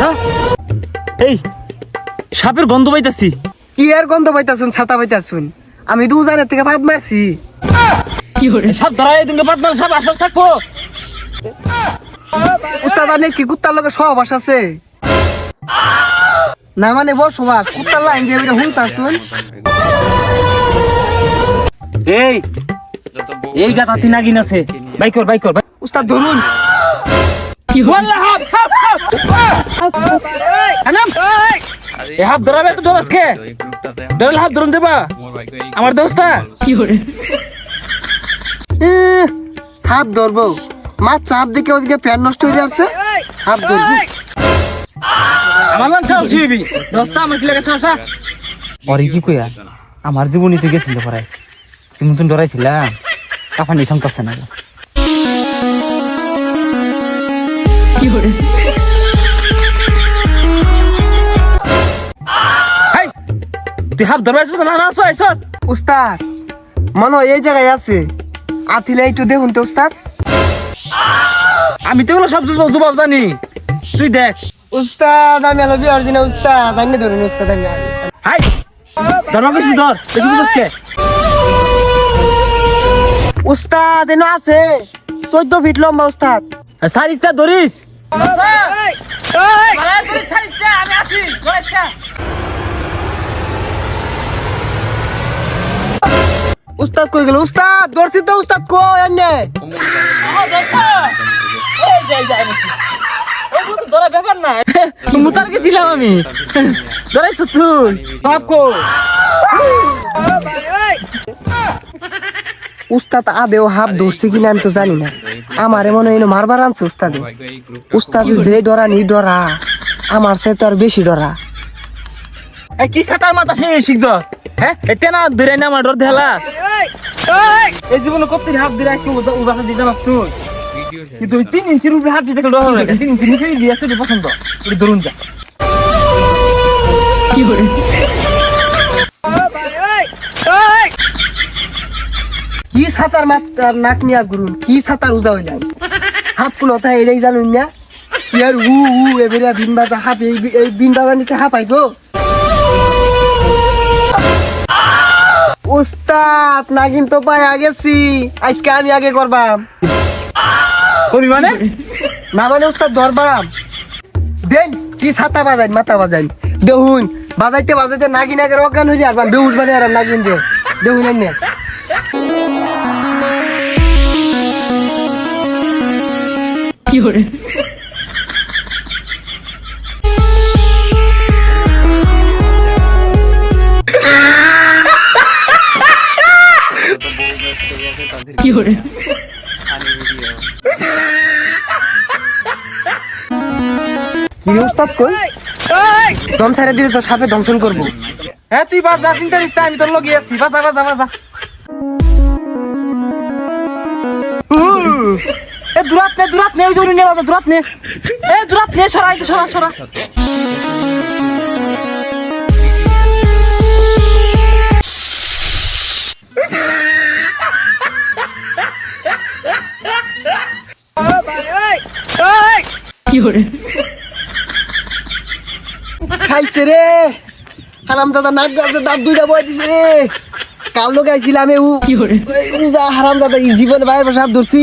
হ্যাঁ? এই সাপের গন্ধ পাইতাছি। কি আর গন্ধ পাইতাছুন ছাতা পাইতাছুন? আমি দু জানের থেকে ভাত মারছি। সাপ ধরাই দিনকে পাতমান সাপ আশ্বাস থাকব। উস্তাদ আনে কি কুত্তার লগে সহবাস আছে? না মানে বসবাস কুত্তার লাইন দিয়ে বেরো হুনতাছুন। এই এই গাতা তিনাগিন আছে। বাইকর বাইকর। উস্তাদ ধরুন। ধরাবে তো দেবা। আমার দোস্তা। হাত ধরবো। মাছ চাপ দিকে ওদিকে প্যান নষ্ট হয়ে যাচ্ছে। হাত ধরবো। আমার নাম সাহস দোস্তা আমার কি লাগে সাহসা অরে কি কইয়া? আমার গেছিল পড়ায় যেমন তুমি ডরাইছিলাম। কাফানি থামতাছে না। হাই তুই হাফ ধরবাইছিস না না আইছস উস্তাদ মনে হয় এই জায়গায় আছে। আতিলে একটু দেখুন তো উস্তাদ। আমি তো এগুলো সব জবাব জানি। তুই দেখ। উস্তাদ আমি আলো বিয়ার দিনে উস্তাদ। আমি ধরুন উস্তাদ আমি হাই ধর উস্তাদ এনে আছে। চোদ্দ ফিট লম্বা উস্তাদ। সারিসটা ধরিস। উস্তাদ কই গেল? উস্তাদ ধরছি তো উস্তাদ কো এনে? ধরা ব্যাপার না মুতার গেছিলাম আমি। ধরাইছিস তুই, বাপ কো উস্তাদ আদেও হাফ ধরছে কিনা আমি তো জানি না। আমারে মনে হয় মারবার আনছে উস্তাদ। উস্তাদ যে ডরা নি ডরা। আমার সে তো আর বেশি ডরা। কি সাতার মাথা সে শিখছস হ্যাঁ? এতে না ধরে না আমার ডর দেলাস এই জীবনে কত হাফ দিরা একটু উদাহরণ দিতে না কিন্তু ওই তিন ইঞ্চির উপরে হাফ দিতে ডর লাগে তিন ইঞ্চি নিচে দিয়ে আসতে পছন্দ। ধরুন যা। কি ছাতার মাথার নাক নিয়া গুরুন কি ছাতার উজা হই নাই হাফ কথা এটাই জানুন না। আর উ উ এবেলা বিন বাজা হাফ এই এই বিন বাজা নিতে হাফ আইব উস্তাদ নাগিন তো পাই আগেছি আজকে আমি আগে করবাম। কবি মানে? না মানে উস্তাদ ধরবাম। দেন কি ছাতা বাজাই মাথা বাজাই দেহুন বাজাইতে বাজাইতে নাগিন আগে অজ্ঞান হয়ে যাবার বেউস বাজে আর নাগিন দে। দেহুন এনে। কি রে উস্তাদ কই? দম ছাড়ে দিলে তো সাপে দংশন করব। হ্যাঁ তুই বাস যা চিন্তা করিস না, আমি তোর লগে আছি। বাজা বাজা বাজা। এ দুরাত নে দুরাত নে ওই জরুরি নে বাজা দুরাত নে। এ দুরাত নে সরা এই সরা সরা। খাইছে রে। হারাম দাদা নাক গাছে দাঁত দুইটা বয়ে দিছে রে। কাল লোক আইছিলাম এ উ হারাম দাদা ই জীবনে বাইরে সাপ ধরছি।